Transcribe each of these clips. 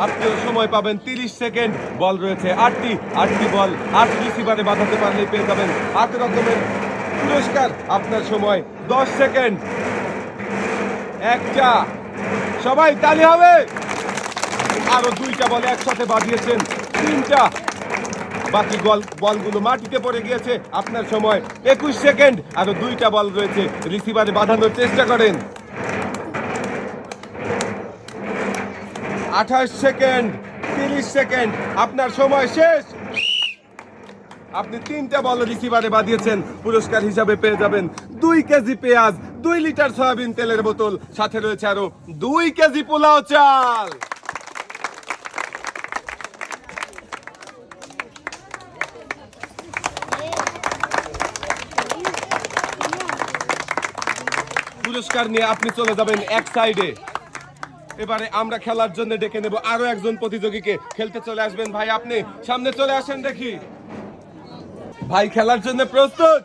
আপনিও সময় পাবেন তিরিশ সেকেন্ড। বল রয়েছে আটটি আটটি বল। আট রিসিভারে বাঁধাতে পারলেই পেয়ে যাবেন আট রকমের পুরস্কার। আপনার সময় দশ সেকেন্ড। একটা। সবাই তালি হবে। আরও দুইটা বল একসাথে বাঁধিয়েছেন তিনটা। বাকি বল বলগুলো মাটিতে পড়ে গিয়েছে। আপনার সময় একুশ সেকেন্ড। আরও দুইটা বল রয়েছে। রিসিভারে বাঁধানোর চেষ্টা করেন। আঠাশ সেকেন্ড, তিরিশ সেকেন্ড, আপনার সময় শেষ। আপনি তিনটা বল রিসিভারে বাঁধিয়েছেন, পুরস্কার হিসাবে পেয়ে যাবেন দুই কেজি পেঁয়াজ, দুই লিটার সয়াবিন তেলের বোতল, সাথে রয়েছে আরও দুই কেজি পোলাও চাল। পুরস্কার নিয়ে আপনি চলে যাবেন এক সাইডে এবারে আমরা খেলার জন্য ডেকে নেব আরও একজন প্রতিযোগীকে। খেলতে চলে আসবেন ভাই আপনি। সামনে চলে আসেন দেখি। ভাই খেলার জন্য প্রস্তুত?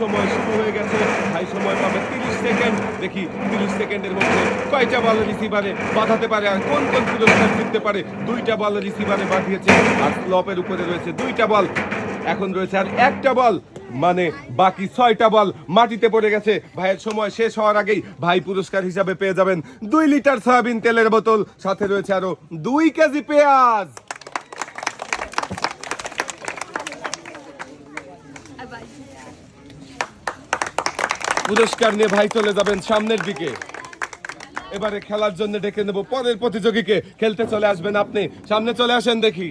সময় শুরু হয়ে গেছে। ভাই, সময় পাবে তিরিশ সেকেন্ড। দেখি, তিরিশ সেকেন্ডের মধ্যে কয়টা বল রিসিভারে বাঁধাতে পারে আর কোন কোন পারে? দুইটা বল রিসিভারে বাঁধিয়েছে আর উপরে রয়েছে দুইটা বল। এখন রয়েছে আর একটা বল। মানে বাকি ছয়টা বল মাটিতে পড়ে গেছে। ভাইয়ের সময় শেষ হওয়ার আগেই ভাই পুরস্কার হিসাবে পেয়ে যাবেন দুই লিটার সয়াবিন তেলের বোতল। সাথে রয়েছে আরও দুই কেজি পেঁয়াজ। পুরস্কার নিয়ে ভাই চলে যাবেন সামনের দিকে। এবারে খেলার জন্য ডেকে নেব পরের প্রতিযোগীকে। খেলতে চলে আসবেন আপনি। সামনে চলে আসেন দেখি।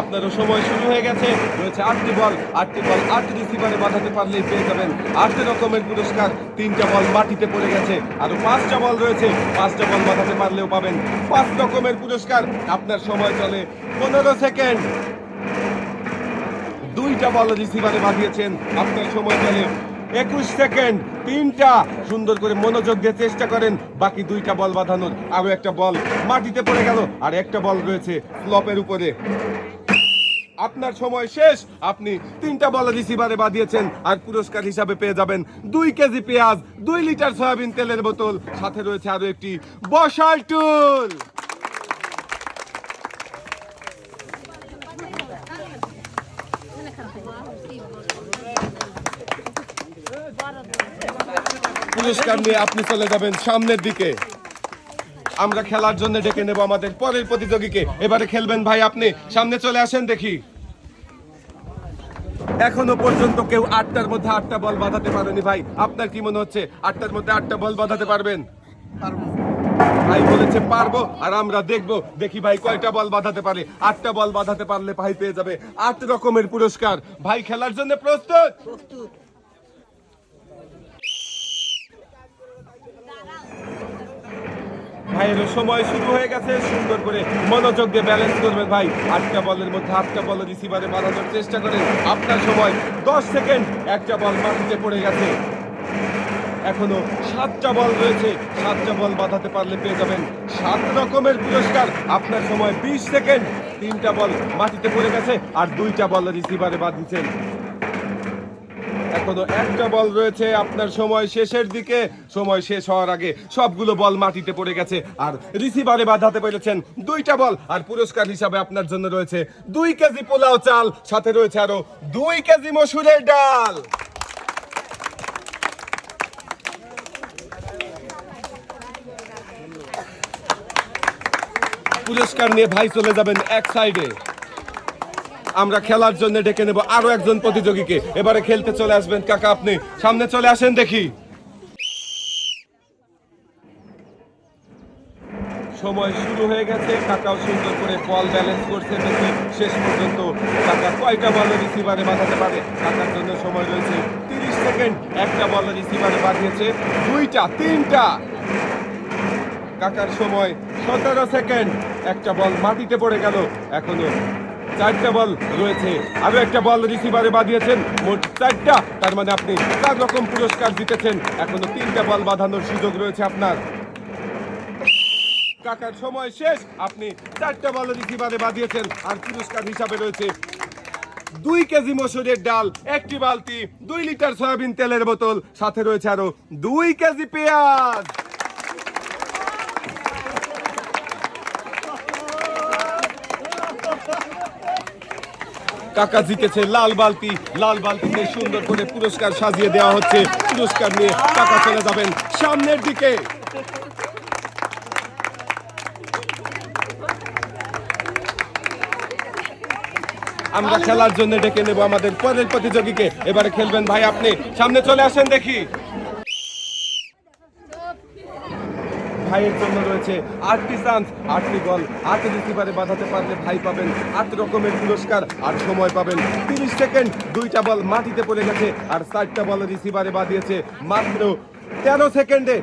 আপনারও সময় শুরু হয়ে গেছে। রয়েছে আটটি বল আটটি বল আট রিসিভারে বাঁধাতে পারলেই পেয়ে যাবেন। আট রকমের পুরস্কার, তিনটা বল মাটিতে পড়ে গেছে। আরও পাঁচটা বল রয়েছে, পাঁচটা বল বাঁধাতে পারলেও পাবেন। পাঁচ রকমের পুরস্কার, আপনার সময় চলে পনেরো সেকেন্ড। দুইটা বল রিসিভারে বাঁধিয়েছেন, আপনার সময় চলে একুশ সেকেন্ড। তিনটা, সুন্দর করে মনোযোগ দিয়ে চেষ্টা করেন। বাকি দুইটা বল বাঁধানোর। আরও একটা বল মাটিতে পড়ে গেল, আর একটা বল রয়েছে ফ্লপের উপরে। আপনার সময় শেষ। আপনি তিনটা বল রিসিভারে বাঁধিয়েছেন আর পুরস্কার হিসাবে পেয়ে যাবেন দুই কেজি পেঁয়াজ, দুই লিটার সয়াবিন তেলের বোতল। সাথে রয়েছে আরও একটি বসার টুল। পুরস্কার নিয়ে আপনি চলে যাবেন সামনের দিকে। আমরা খেলার জন্য ডেকে নেব আমাদের পরের প্রতিযোগীকে। এবারে খেলবেন ভাই আপনি। সামনে চলে আসেন দেখি। এখনও পর্যন্ত কেউ আটটার মধ্যে আটটা বল বাঁধাতে পারেনি ভাই। আপনার কি মনে হচ্ছে আটটার মধ্যে আটটা বল বাঁধাতে পারবেন? ভাই বলেছে পারব আর আমরা দেখব দেখি ভাই কয়টা বল বাঁধাতে পারে। আটটা বল বাঁধাতে পারলে ভাই পেয়ে যাবে আট রকমের পুরস্কার। ভাই খেলার জন্য প্রস্তুত। ভাইয়ের সময় শুরু হয়ে গেছে। সুন্দর করে মনোযোগ দিয়ে ব্যালেন্স করবেন ভাই। আটটা বলের মধ্যে আটটা বল রিসিভারে বাঁধানোর চেষ্টা করেন। আপনার সময় দশ সেকেন্ড একটা বল মাটিতে পড়ে গেছে। এখনও সাতটা বল রয়েছে। সাতটা বল বাঁধাতে পারলে পেয়ে যাবেন সাত রকমের পুরস্কার। আপনার সময় বিশ সেকেন্ড তিনটা বল মাটিতে পড়ে গেছে আর দুইটা বল রিসিভারে বাঁধিয়েছেন এখনও একটা বল রয়েছে আপনার সময় শেষের দিকে। সময় শেষ হওয়ার আগে সবগুলো বল মাটিতে পড়ে গেছে। আর রিসিভারে বাঁধাতে পেরেছেন দুইটা বল। আর পুরস্কার হিসাবে আপনার জন্য রয়েছে দুই কেজি পোলাও চাল, সাথে রয়েছে আরও দুই কেজি মসুরের ডাল। পুরস্কার নিয়ে ভাই চলে যাবেন এক সাইডে আমরা খেলার জন্য ডেকে নেব আরও একজন প্রতিযোগীকে। এবারে খেলতে চলে আসবেন কাকা আপনি। সামনে চলে আসেন দেখি। সময় শুরু হয়ে গেছে, কাকাও সুন্দর করে বল ব্যালেন্স করছে দেখি। শেষ পর্যন্ত কাকা কয়টা বল রিসিভারে বাঁধাতে পারে? কাকার জন্য সময় রয়েছে তিরিশ সেকেন্ড। একটা বল রিসিভারে বাঁধিয়েছে দুইটা, তিনটা। কাকার সময় সতেরো সেকেন্ড। একটা বল মাটিতে পড়ে গেল, এখনও চারটা বল রয়েছে। আরও একটা বল রিসিভারে বাঁধিয়েছেন। মোট চারটা। তার মানে আপনি চার রকম পুরস্কার জিতেছেন। এখনও তিনটা বল বাঁধানোর সুযোগ রয়েছে আপনার। কাকার সময় শেষ। আপনি চারটা বল রিসিভারে বাঁধিয়েছেন। আর পুরস্কার হিসাবে রয়েছে দুই কেজি মসুরের ডাল, একটি বালতি, দুই লিটার সয়াবিন তেলের বোতল, সাথে রয়েছে আরও দুই কেজি পেঁয়াজ। কাকা জিতেছে, লাল বালতি, লাল বালতিতে সুন্দর করে পুরস্কার সাজিয়ে দেওয়া হচ্ছে। পুরস্কার নিয়ে কাকা চলে যাবেন সামনের দিকে। আমরা খেলার জন্য ডেকে নেব আমাদের পরের প্রতিযোগীকে। এবারে খেলবেন ভাই আপনি। সামনে চলে আসেন দেখি। ভাইয়ের জন্য রয়েছে আটটি চান্স আটটি বল আট রিসিভারে বাঁধাতে পারলে ভাই পাবেন। আট রকমের পুরস্কার আর সময় পাবেন। তিরিশ সেকেন্ড, দুইটা বল মাটিতে পড়ে গেছে আর চারটা বল রিসিভারে বাঁধিয়েছে। মাত্র তেরো সেকেন্ডে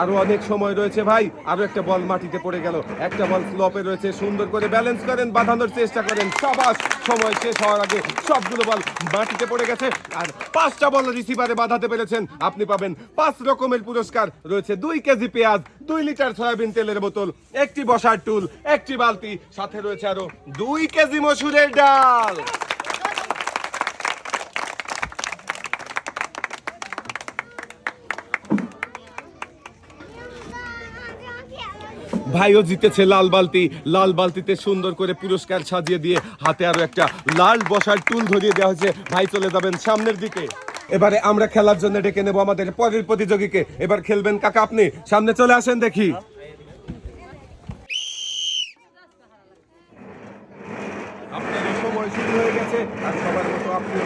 আরও অনেক সময় রয়েছে ভাই। আরও একটা বল মাটিতে পড়ে গেল। একটা বল স্লপে রয়েছে, সুন্দর করে ব্যালেন্স করেন, বাঁধানোর চেষ্টা করেন। সবাস, সময় শেষ হওয়ার আগে সবগুলো বল মাটিতে পড়ে গেছে। আর পাঁচটা বল রিসিভারে বাঁধাতে পেরেছেন। আপনি পাবেন পাঁচ রকমের পুরস্কার। রয়েছে দুই কেজি পেঁয়াজ, দুই লিটার সয়াবিন তেলের বোতল, একটি বসার টুল, একটি বালতি, সাথে রয়েছে আরও দুই কেজি মসুরের ডাল। ভাইও জিতেছে লাল বালতি। লাল বালতিতে সুন্দর করে পুরস্কার সাজিয়ে দিয়ে হাতে আরও একটা লাল বসার টুল ধরিয়ে দেওয়া হয়েছে। ভাই চলে যাবেন সামনের দিকে। এবারে আমরা খেলার জন্য ডেকে নেব আমাদের পরের প্রতিযোগীকে। এবার খেলবেন কাকা আপনি। সামনে চলে আসেন দেখি। আপনার সময় শুরু হয়ে গেছে। আর সবার মতো আপনি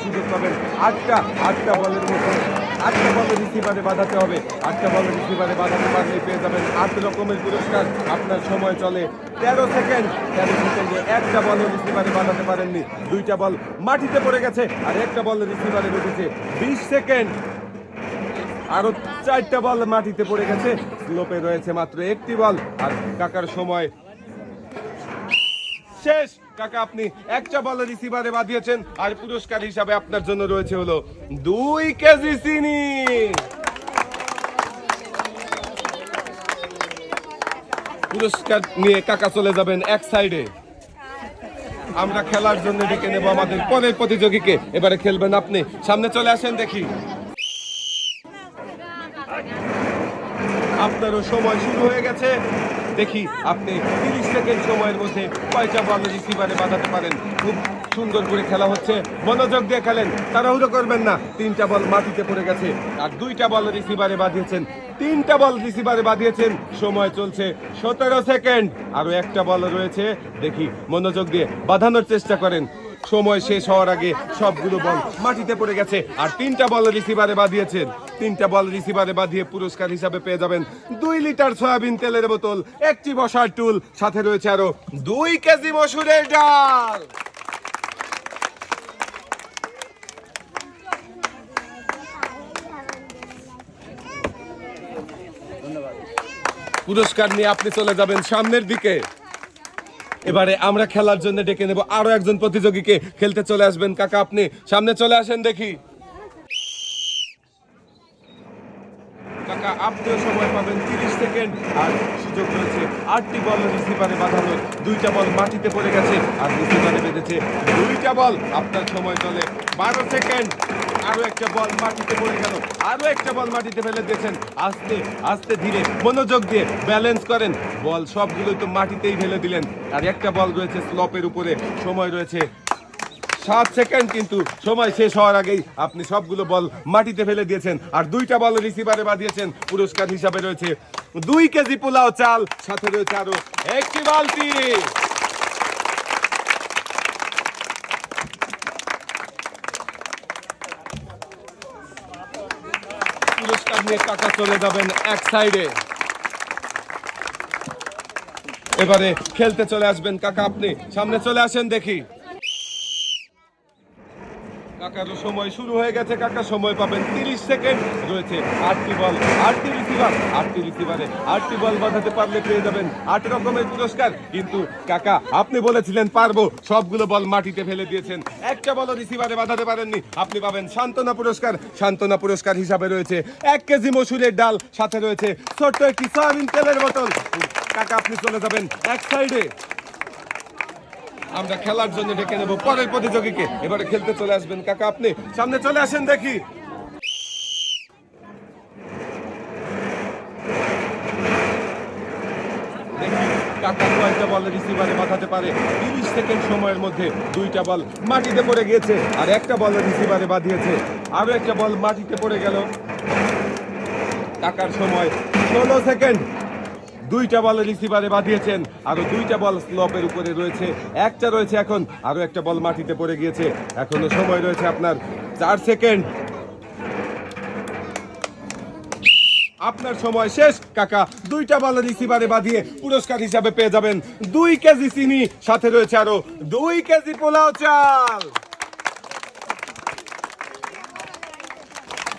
সুযোগ পাবেন আটটা আটটা বলের মতো। আটটা বলের রিসিভারে বাঁধাতে হবে। আটটা বলের রিসিভারে বাঁধাতে পারলেই পেয়ে যাবেন আট রকমের পুরস্কার। আপনার সময় চলে। তেরো সেকেন্ড। তেরো সেকেন্ডে একটা বল রিসিভারে বাঁধাতে পারেননি। দুইটা বল মাটিতে পড়ে গেছে আর একটা বল রিসিভারে বেঁধেছে বিশ সেকেন্ড। আরও চারটা বল মাটিতে পড়ে গেছে। স্লোপে রয়েছে মাত্র একটি বল। আর কাকার সময় শেষ। কাকা, আপনি একটা বল রিসিভারে বাঁধিয়েছেন, আর পুরস্কার হিসাবে আপনার জন্য রয়েছে হলো দুই কেজি চিনি। পুরস্কার নিয়ে কাকা চলে যাবেন এক সাইডে। আমরা খেলার জন্য ডেকে নেব আমাদের পরের প্রতিযোগীকে। এবারে খেলবেন আপনি। সামনে চলে আসেন দেখি। আপনারও সময় শুরু হয়ে গেছে। দেখি আপনি তিরিশ সেকেন্ড সময়ের মধ্যে কয়টা বল রিসিভারে বাঁধাতে পারেন। খুব সুন্দর করে খেলা হচ্ছে। মনোযোগ দিয়ে খেলেন। তাড়াহুড়ো করবেন না। তিনটা বল মাটিতে পড়ে গেছে। আর দুইটা বল রিসিভারে বাঁধিয়েছেন। তিনটা বল রিসিভারে বাঁধিয়েছেন। সময় চলছে সতেরো সেকেন্ড। আরও একটা বল রয়েছে। দেখি মনোযোগ দিয়ে বাঁধানোর চেষ্টা করেন। সময় শেষ হওয়ার আগে সবগুলো বল মাটিতে পড়ে গেছে। আর তিনটা বল রিসিভারে বাঁধিয়েছেন। তিনটা বল রিসিভারে বাঁধিয়ে পুরস্কার হিসাবে পেয়ে যাবেন। দুই লিটার সয়াবিন তেলের বোতল, একটি বসার টুল, সাথে রয়েছে আরও দুই কেজি মসুরের ডাল। পুরস্কার নিয়ে আপনি চলে যাবেন সামনের দিকে। এবারে আমরা খেলার জন্য ডেকে নেব আরও একজন প্রতিযোগীকে। খেলতে চলে আসবেন কাকা আপনি। সামনে চলে আসেন দেখি। কাকা আপনিও সময় পাবেন তিরিশ সেকেন্ড। আর সুযোগ রয়েছে, আটটি বল রিসিভারে বাঁধানো। দুইটা বল মাটিতে পড়ে গেছে, আর রিসিভারে বেঁধেছে। দুইটা বল আপনার সময় চলে। বারো সেকেন্ড, আরও একটা বল মাটিতে পড়ে গেল। আরও একটা বল মাটিতে ফেলে দিয়েছেন। আস্তে আস্তে ধীরে মনোযোগ দিয়ে ব্যালেন্স করেন। বল সবগুলোই তো মাটিতেই ফেলে দিলেন। আর একটা বল রয়েছে স্লপের উপরে। সময় রয়েছে সাত সেকেন্ড কিন্তু সময় শেষ হওয়ার আগেই আপনি সবগুলো বল মাটিতে ফেলে দিয়েছেন। আর দুইটা বল রিসিভারে বাঁধিয়েছেন। পুরস্কার হিসাবে রয়েছে দুই কেজি পোলাও চাল, সাথে রয়েছে আরও একটি বালতি। পুরস্কার নিয়ে টাকা চলে যাবেন এক সাইডে। এবারে খেলতে চলে আসবেন কাকা, আপনি সামনে চলে আসেন দেখি। কাকারও সময় শুরু হয়ে গেছে। কাকা, সময় পাবেন তিরিশ সেকেন্ড। রয়েছে আটটি বল, আটটি রিসিভার আটটি রিসিভারে আটটি বল বাঁধাতে পারলে পেয়ে যাবেন আট রকমের পুরস্কার। কিন্তু কাকা, আপনি বলেছিলেন পারব, সবগুলো বল মাটিতে ফেলে দিয়েছেন। একটা বল রিসিভারে বাঁধাতে পারেননি। আপনি পাবেন সান্ত্বনা পুরস্কার। সান্ত্বনা পুরস্কার হিসাবে রয়েছে এক কেজি মসুরের ডাল, সাথে রয়েছে ছোট্ট একটি সয়াবিন তেলের বোতল। কাকা, আপনি চলে যাবেন এক সাইডে আমরা খেলার জন্য ডেকে নেব পরের প্রতিযোগীকে। এবারে খেলতে চলে আসবেন কাকা আপনি। সামনে চলে আসেন দেখি। কাকা কয়েকটা বল পারে। তিরিশ সেকেন্ড সময়ের মধ্যে দুইটা বল মাটিতে পড়ে গিয়েছে আর একটা বল বাঁধিয়েছে। একটা বল মাটিতে পড়ে গেল। সময় ষোলো সেকেন্ড। দুইটা বল রিসিভারে বাঁধিয়েছেন। আরও দুইটা বল স্লপের উপরে রয়েছে। একটা রয়েছে এখন, আরও একটা বল মাটিতে পড়ে গিয়েছে। এখনও সময় রয়েছে আপনার চার সেকেন্ড। আপনার সময় শেষ, কাকা। দুইটা বল রিসিভারে বাঁধিয়ে পুরস্কার হিসাবে পেয়ে যাবেন দুই কেজি চিনি। সাথে রয়েছে আরও দুই কেজি পোলাও চাল।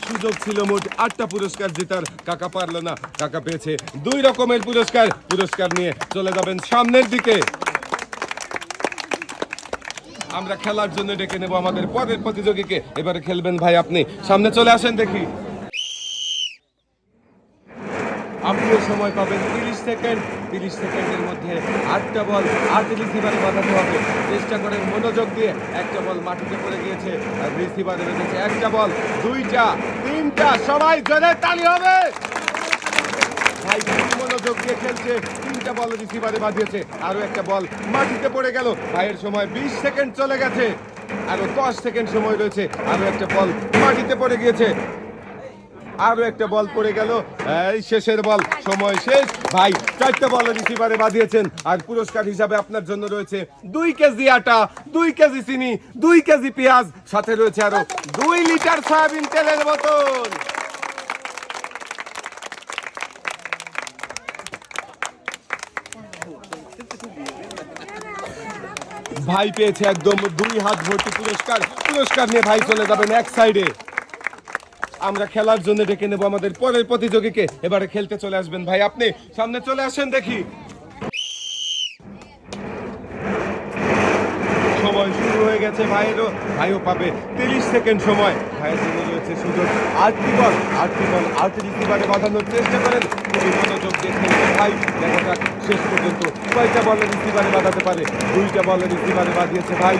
সুযোগ ছিল মোট আটটা পুরস্কার জেতার। কাকা পারল না। কাকা পেয়েছে দুই রকমের পুরস্কার। পুরস্কার নিয়ে চলে যাবেন সামনের দিকে। আমরা খেলার জন্য ডেকে নেব আমাদের পরের প্রতিযোগীকে। এবারে খেলবেন ভাই আপনি। সামনে চলে আসেন দেখি। আপনিও সময় পাবেন তিরিশ সেকেন্ড। তিরিশ সেকেন্ডের মধ্যে আটটা বল, আট রিসিভারে বাঁধাতে হবে। চেষ্টা করে মনোযোগ দিয়ে একটা বল মাটিতে পড়ে গিয়েছে, আর রিসিভারে বেঁধেছে একটা বল, দুইটা, তিনটা, সবাই জোরে তালি হবে। ভাই মনোযোগ দিয়ে খেলছে, তিনটা বল রিসিভারে বাঁধিয়েছে, আরও একটা বল মাটিতে পড়ে গেল। ভাইয়ের সময় বিশ সেকেন্ড চলে গেছে, আরও দশ সেকেন্ড সময় রয়েছে, আরও একটা বল মাটিতে পড়ে গিয়েছে। আরও একটা বল পড়ে গেল। এই শেষের বল, সময় শেষ। ভাই, চারটা বল রিসিভারে বাঁধিয়েছেন আর পুরস্কার হিসাবে আপনার জন্য রয়েছে দুই কেজি আটা, দুই কেজি চিনি, দুই কেজি পেঁয়াজ, সাথে রয়েছে আরও দুই লিটার সয়াবিন তেলের বোতল। ভাই পেয়েছে একদম দুই হাত ভর্তি পুরস্কার। পুরস্কার নিয়ে ভাই চলে যাবেন এক সাইডে আমরা খেলার জন্য ডেকে নেব আমাদের পরের প্রতিযোগীকে। এবারে খেলতে চলে আসবেন ভাই, আপনি সামনে চলে আসেন দেখি। সময় শুরু হয়ে গেছে ভাইয়েরও। ভাইও পাবে তিরিশ সেকেন্ড সময়। ভাইয়ের জন্য রয়েছে সুযোগ। আটটি বল আটটি বল আটটি রিসিভারে বাঁধানোর চেষ্টা করেন। খুবই মনোযোগ দিয়ে ভাই। দেখা যাক শেষ পর্যন্ত কয়টা বল রিসিভারে বাঁধাতে পারে। দুইটা বল রিসিভারে বাঁধিয়েছে ভাই।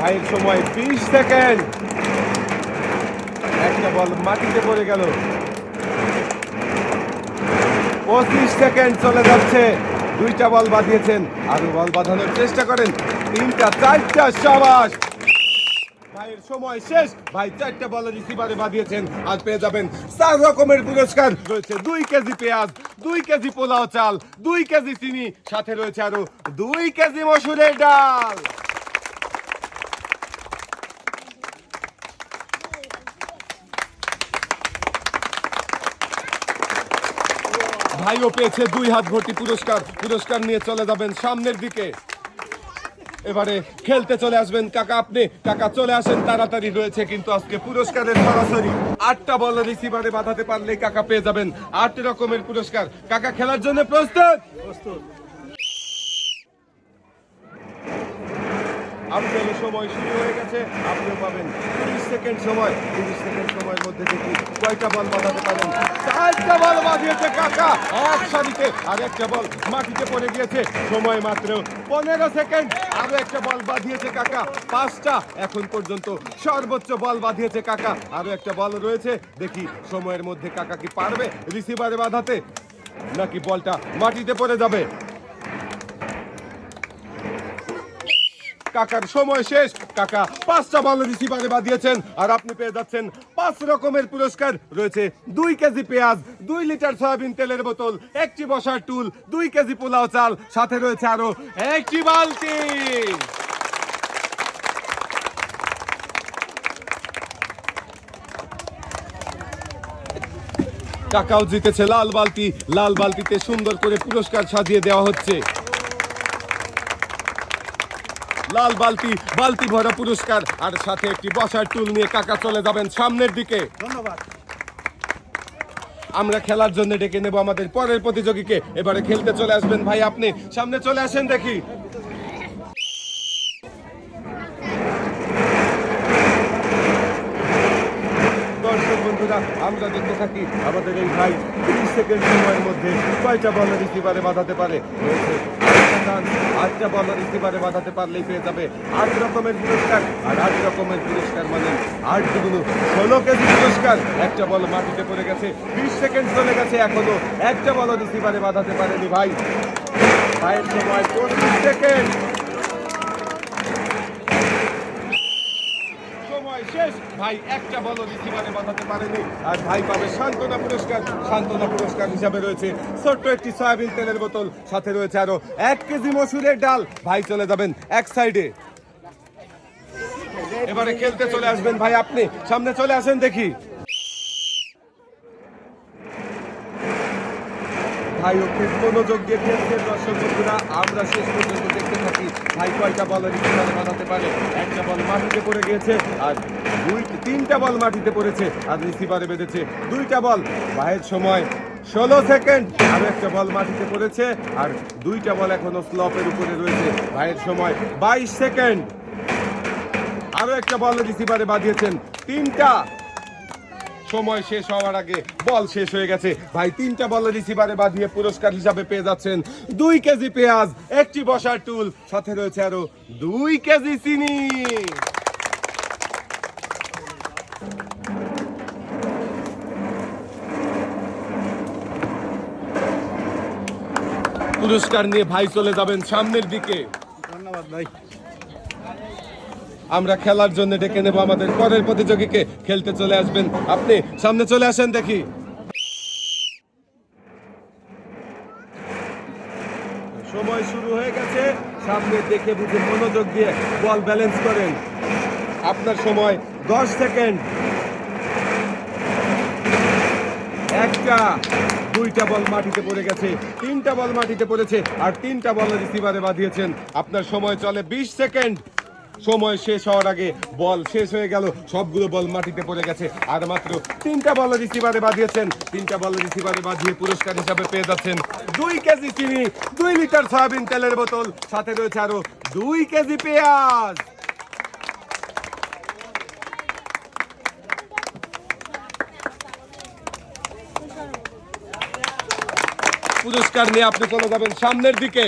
ভাইয়ের সময় বিশ সেকেন্ড। একটা বল মাটিতে পড়ে গেল। পঁচিশ সেকেন্ড চলে যাচ্ছে। দুইটা বল বাঁধিয়েছেন। আরও বল বাঁধানোর চেষ্টা করেন। তিনটা, চারটা ভাইয়ের সময় শেষ। ভাই চারটা বল রিসিভারে বাঁধিয়েছেন আর পেয়ে যাবেন চার রকমের পুরস্কার। রয়েছে দুই কেজি পেঁয়াজ, দুই কেজি পোলাও চাল, দুই কেজি চিনি, সাথে রয়েছে আরও দুই কেজি মসুরের ডাল। ভাইও পেয়েছে দুই হাত ভর্তি পুরস্কার। পুরস্কার নিয়ে চলে যাবেন সামনের দিকে। এবারে খেলতে চলে আসবেন কাকা আপনি। কাকা চলে আসেন, তাড়াতাড়ি রয়েছে কিন্তু আজকে পুরস্কারের সরাসরি। আটটা বল রিসিভারে বাঁধাতে পারলে কাকা পেয়ে যাবেন। আট রকমের পুরস্কার। কাকা খেলার জন্য প্রস্তুত। আপনার সময় শুরু হয়ে গেছে। আপনিও পাবেন তিরিশ সেকেন্ড সময়। তিরিশ সেকেন্ড সময়ের মধ্যে দেখি কয়টা বল বাঁধাতে পারেন। চারটা বল বাঁধিয়েছে কাকা। এক সারিতে আর একটা বল মাটিতে পড়ে গিয়েছে। সময় মাত্র পনেরো সেকেন্ড। আরও একটা বল বাঁধিয়েছে কাকা। পাঁচটা। এখন পর্যন্ত সর্বোচ্চ বল বাঁধিয়েছে কাকা। আরও একটা বল রয়েছে। দেখি সময়ের মধ্যে কাকা কি পারবে রিসিভারে বাঁধাতে, নাকি বলটা মাটিতে পড়ে যাবে। কাকার সময় শেষ। কাকা পাঁচটা বল রিসিভারে বাঁধিয়েছেন আর আপনি পেয়ে যাচ্ছেন পাঁচ রকমের পুরস্কার। রয়েছে দুই কেজি পেঁয়াজ, দুই লিটার সয়াবিন তেলের বোতল, একটি বসার টুল, দুই কেজি পোলাও চাল, সাথে রয়েছে আরও একটি বালতি। কাকাও জিতেছে লাল বালতি। লাল বালতিতে সুন্দর করে পুরস্কার সাজিয়ে দেওয়া হচ্ছে। লাল বালতি বালতি ভরা পুরস্কার আর সাথে একটি বসার টুল নিয়ে কাকা চলে যাবেন সামনের দিকে। ধন্যবাদ। আমরা খেলার জন্য ডেকে নেব আমাদের পরের প্রতিযোগীকে। এবারে খেলতে চলে আসবেন ভাই আপনি। সামনে চলে আসেন দেখি। দর্শক বন্ধুরা আমরা দেখতে থাকি আমাদের এই ভাই তিরিশ সেকেন্ড সময়ের মধ্যে কয়টা বল রিসিভারে বাঁধাতে পারে? আটটা বলার রিসিভারে বাঁধাতে পারলেই পেয়ে যাবে আট রকমের পুরস্কার। আর আট রকমের পুরস্কার মানে আট দুগুণ ষোলো কেজি পুরস্কার। একটা বল মাটিতে পড়ে গেছে, বিশ সেকেন্ড চলে গেছে এখনও। একটা বল রিসিভারে বাঁধাতে পারেনি ভাই। ভাইয়ের সময় চল্লিশ সেকেন্ড। ভাই, একটা বলও রিসিভারে বাঁধাতে পারেনি। আর ভাই পাবে সান্ত্বনা পুরস্কার। সান্ত্বনা পুরস্কার হিসাবে রয়েছে ছোট্ট একটি সয়াবিন তেলের বোতল। সাথে রয়েছে আরও এক কেজি মসুরের ডাল। ভাই চলে যাবেন এক সাইডে। এবারে খেলতে চলে আসবেন ভাই আপনি। সামনে চলে আসেন দেখি। ভাই ওকে মনোযোগ দিয়ে খেলছেন দর্শক বন্ধুরা, আমরা শেষ পর্যন্ত দেখতে থাকি। ভাই কয়টা বল রিসিভারে বাঁধাতে পারে? একটা বল মাটিতে পড়ে গিয়েছে আর দুই, তিনটা বল মাটিতে পড়েছে আর রিসিভারে বেঁধেছে দুইটা বল। ভাইয়ের সময় ষোলো সেকেন্ড, আর একটা বল মাটিতে পড়েছে আর দুইটা বল এখনও স্লপের উপরে রয়েছে। ভাইয়ের সময় বাইশ সেকেন্ড, আরও একটা বল রিসিভারে বাঁধিয়েছেন। তিনটা সময় শেষ হওয়ার আগে বল শেষ হয়ে গেছে। ভাই, তিনটা বল রিসিভারে বাঁধিয়ে পুরস্কার হিসাবে পেয়ে যাচ্ছেন দুই কেজি পেঁয়াজ, একটি বসার টুল, সাথে রয়েছে আরও দুই কেজি চিনি। পুরস্কার নিয়ে ভাই চলে যাবেন সামনের দিকে। ধন্যবাদ ভাই। আমরা খেলার জন্য ডেকে নেব আমাদের পরের প্রতিযোগীকে। খেলতে চলে আসবেন। আপনি সামনে চলে আসেন দেখি। সময় শুরু হয়ে গেছে। সামনে দেখে বুঝে মনোযোগ দিয়ে বল ব্যালেন্স করেন। আপনার সময় দশ সেকেন্ড। একটা, দুইটা বল মাটিতে পড়ে গেছে, তিনটা বল মাটিতে পড়েছে, আর তিনটা বল রিসিভারে বাঁধিয়েছেন। আপনার সময় চলে বিশ সেকেন্ড। সময় শেষ হওয়ার আগে বল শেষ হয়ে গেল, সবগুলো বল মাটিতে পড়ে গেছে। আর মাত্র তিনটা বল রিসিভারে বাঁধিয়েছেন। তিনটা বল রিসিভারে বাঁধিয়ে পুরস্কার হিসাবে পেয়ে যাচ্ছেন দুই কেজি চিনি, দুই লিটার সয়াবিন তেলের বোতল। সাথে রয়েছে আরও দুই কেজি পেঁয়াজ। পুরস্কার নিয়ে আপনি চলে যাবেন সামনের দিকে।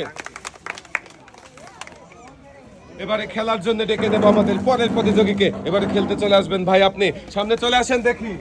এবারে খেলার জন্য ডেকে দেবো আমাদের পরের প্রতিযোগীকে। এবারে খেলতে চলে আসবেন ভাই আপনি। সামনে চলে আসেন দেখি।